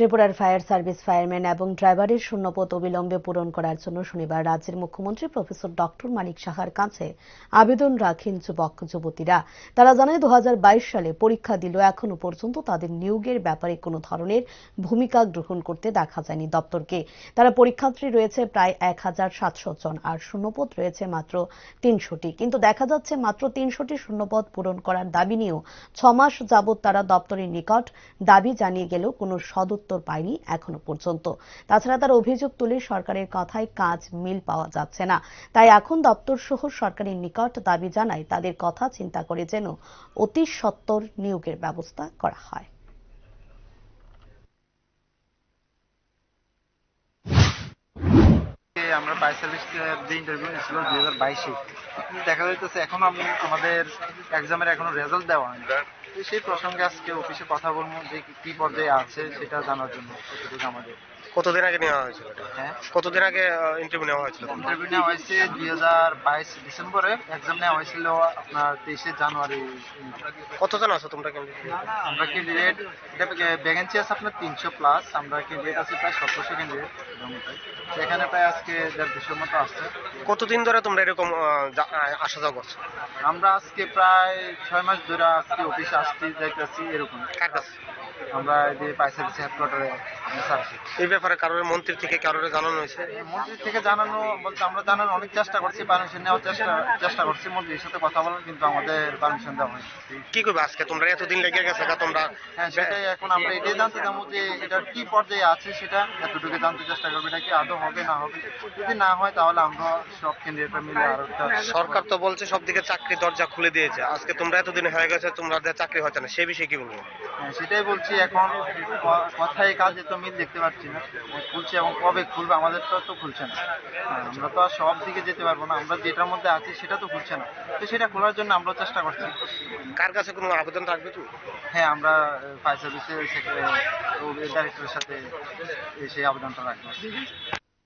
ত্রিপুরার fire service fireman এবং ড্রাইভারের শূন্যপদ অবিলম্বে পূরণ করার জন্য শনিবার রাজ্যের মুখ্যমন্ত্রী প্রফেসর ডক্টর মানিক সাহার কাছে আবেদন রাখেন যুবক, যুবতীরা। তারা জানায় দু হাজার বাইশ সালে পরীক্ষা দিল, এখনও পর্যন্ত তাদের নিয়োগের ব্যাপারে কোনো ধরনের ভূমিকা গ্রহণ করতে দেখা যায়নি দপ্তরকে। তারা পরীক্ষার্থী রয়েছে প্রায় এক হাজার সাতশো জন আর শূন্যপদ রয়েছে মাত্র তিনশোটি। কিন্তু দেখা যাচ্ছে মাত্র তিনশোটি শূন্যপদ পূরণ করার দাবি নিয়েও ছমাস যাবৎ তারা দপ্তরের নিকট দাবি জানিয়ে গেলেও কোনো সদুত্তর পায়নি এখনও পর্যন্ত। তাছাড়া তার অভিযোগ তুলে সরকারের কথায় কাজ মিল পাওয়া যাচ্ছে না। তাই এখন দপ্তর সহ সরকারের নিকট দাবি জানায় তাদের কথা চিন্তা করে যেন অতি সত্বর নিয়োগের ব্যবস্থা করা হয়। আমরা বাই সার্ভিস যে ইন্টারভিউ নিয়েছিল দুই হাজার বাইশে, দেখা যাইতেছে এখন আমি, আমাদের এক্সামের এখনও রেজাল্ট দেওয়া হয়নি। সেই প্রসঙ্গে আজকে অফিসে কথা বলব যে কি পর্যায়ে আছে সেটা জানার জন্য। আমাদের কতদিন আগে নেওয়া হয়েছিল হ্যাঁ। কতদিন আগে ইন্টারভিউ নেওয়া হয়েছিল ইন্টারভিউ নেওয়া হয়েছে দুই হাজার বাইশ ডিসেম্বরে। এক্সাম নেওয়া হয়েছিল আপনার তেইশে জানুয়ারি। কতজন আছো তোমরা কেমন আমরা ক্যান্ডিডেট ভ্যাকেন্সি আছে আপনার তিনশো প্লাস আমরা ক্যান্ডিডেট আছি প্রায় সতেরোশো ক্যান্ডিডেট সেখানে প্রায় আজকে দেড় দুশোর মতো আসছে। কতদিন ধরে তোমরা এরকম আসা যাওয়া করছ? আমরা আজকে প্রায় ছয় মাস ধরে আজকে অফিসে আসতে যাইতেছি এরকম। কার কাছে? আমরা যে পাইসারিস হেডকোয়ার্টারে এই ব্যাপারে কারোর মন্ত্রী থেকে কারোর জানানো হয়েছে? মন্ত্রী থেকে জানানো বলতে আমরা জানানোর অনেক চেষ্টা করছি পারমিশন নেওয়ার চেষ্টা চেষ্টা করছি মন্ত্রীর সাথে কথা বলার কিন্তু আমাদের পারমিশন দেওয়া হয়নি। কি করবে আজকে? তোমরা এতদিন লেগে গেছে তোমরা হ্যাঁ সেটাই এখন আমরা এটাই জানতে চাবো যে এটা কি পর্যায়ে আছে সেটা এতটুকু জানতে চেষ্টা করব এটা কি আদৌ হবে না হবে। যদি না হয় তাহলে আমরা সব ক্যান্ডিডেটরা মিলে আরও সরকার তো বলছে সব দিকে চাকরি দরজা খুলে দিয়েছে। আজকে তোমরা এতদিন হয়ে গেছে তোমরা চাকরি হচ্ছে না। সে বিষয়ে কি বলব? হ্যাঁ, সেটাই বলছি। এখন ক- কথায় কাজে তো মিল দেখতে পাচ্ছি না। খুলছে এবং কবে খুলবে আমাদের তো তো খুলছে না। হ্যাঁ, আমরা তো আর সব দিকে যেতে পারব না। আমরা যেটার মধ্যে আছি সেটা তো খুলছে না। তো সেটা খোলার জন্য আমরাও চেষ্টা করছি। কার কাছে কোনো আবেদন রাখবে তো হ্যাঁ আমরা ফায়ার সার্ভিসের ডাইরেক্টরের সাথে সেই আবেদনটা রাখব।